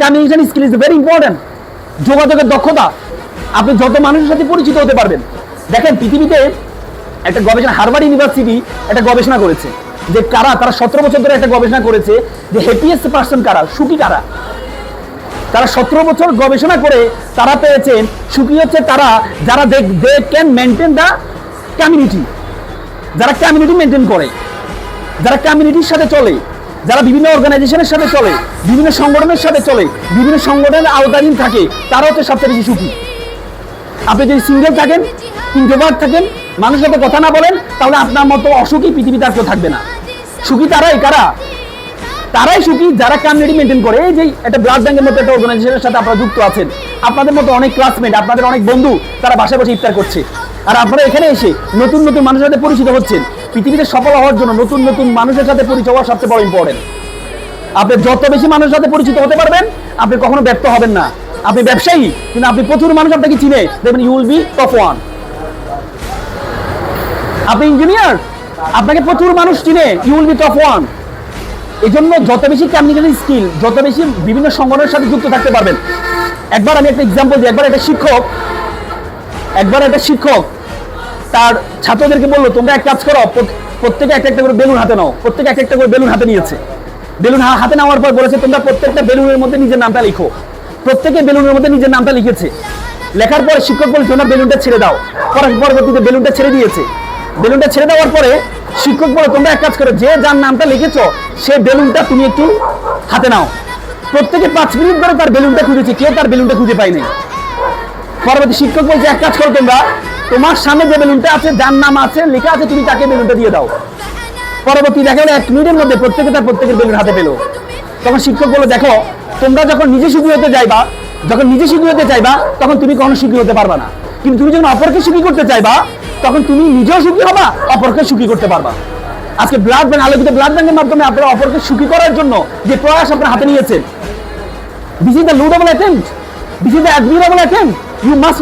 Communication skill is very important যোগাযোগের দক্ষতা। আপনি যত মানুষের সাথে পরিচিত হতে পারবেন। দেখেন, পৃথিবীতে একটা গবেষণা, হার্ভার্ড ইউনিভার্সিটি একটা গবেষণা করেছে যে কারা, তারা সতেরো বছর ধরে একটা গবেষণা করেছে যে হ্যাপিয়েস্ট পার্সন কারা, সুখী কারা। তারা সতেরো বছর গবেষণা করে তারা পেয়েছেন, সুখী হচ্ছে তারা যারা they can maintain the community যারা কমিউনিটি মেনটেন করে, যারা কমিউনিটির সাথে চলে যারা বিভিন্ন অর্গানাইজেশনের সাথে চলে, বিভিন্ন সংগঠনের সাথে চলে, বিভিন্ন সংগঠনের আওতাধীন থাকে তারা হচ্ছে সবচেয়ে বেশি সুখী। আপনি যদি সিঙ্গেল থাকেন ইন্ট্রোভার্ট থাকেন মানুষের সাথে কথা না বলেন, তাহলে আপনার মতো অসুখী পৃথিবীতে আর কেউ থাকবে না। সুখী তারাই, কারা? তারাই সুখী যারা কমিউনিটি মেনটেন করে। এই যে একটা ব্লাড ব্যাংকের মতো একটা অর্গানাইজেশনের সাথে আপনারা যুক্ত আছেন, আপনাদের মতো অনেক ক্লাসমেট আপনাদের অনেক বন্ধু, তারা বাসায় বসে ইফতার করছে। আর আপনারা এখানে এসে নতুন নতুন মানুষের সাথে পরিচিত হচ্ছেন। পৃথিবীতে সফল হওয়ার জন্য নতুন নতুন মানুষের সাথে পরিচয় হওয়া সবচেয়ে বড় ইম্পর্টেন্ট আপনি যত বেশি মানুষের সাথে পরিচিত হতে পারবেন, আপনি কখনো ব্যর্থ হবেন না। আপনি ব্যবসায়ী, কিন্তু আপনি প্রচুর মানুষ আপনাকে চিনে। দেখবেন you will be top one আপনি ইঞ্জিনিয়ার আপনাকে প্রচুর মানুষ চিনে। You will be top one এই জন্য যত বেশি কমিউনিকেশন স্কিল যত বেশি বিভিন্ন সংগঠনের সাথে যুক্ত থাকতে পারবেন। একবার আমি একটা এক্সাম্পল দিই। একবার একটা শিক্ষক, একবার একটা শিক্ষক তার ছাত্রদেরকে বলল, তোমরা এক কাজ করো প্রত্যেকে একটা একটা করে বেলুন হাতে নাও। প্রত্যেকে এক একটা করে বেলুন হাতে নিয়েছে। বেলুন হাতে নেওয়ার পর বলেছে, তোমরা প্রত্যেকটা বেলুনের মধ্যে নিজের নামটা লিখো। প্রত্যেকে বেলুনের মধ্যে নিজের নামটা লিখেছে। লেখার পরে শিক্ষক বলছে, তোমরা বেলুনটা ছেড়ে দাও। পরে পরবর্তীতে বেলুনটা ছেড়ে দিয়েছে। বেলুনটা ছেড়ে দেওয়ার পরে শিক্ষক বলে তোমরা এক কাজ করো, যে যার নামটা লিখেছো, সে বেলুনটা তুমি একটু হাতে নাও। প্রত্যেকে পাঁচ মিনিট ধরে তার বেলুনটা খুঁজেছে, কেউ তার বেলুনটা খুঁজে পায়নি পরবর্তী শিক্ষক বলছে, এক কাজ করো তোমরা তোমার সামনে যে বেলুনটা আছে, যার নাম আছে, লেখা আছে, তুমি তাকে বেলুনটা দিয়ে দাও। পরবর্তী দেখা এক মিনিটের মধ্যে প্রত্যেকে তার প্রত্যেকের বেলুন হাতে পেল। তখন শিক্ষক বলে দেখো, তোমরা যখন নিজে সুখী হতে চাইবা, যখন নিজে সুখী হতে চাইবা, তখন তুমি কখনো সুখী হতে পারবা না। কিন্তু তুমি যখন অপরকে সুখী করতে চাইবা, তখন তুমি নিজেও সুখী হবা, অপরকে সুখী করতে পারবা। আজকে ব্লাড ব্যাংক আলোকিত ব্লাড ব্যাংকের মাধ্যমে আপনারা অপরকে সুখী করার জন্য যে প্রয়াস আপনার হাতে নিয়েছেন। This is the laudable attempt this is the admirable attempt you must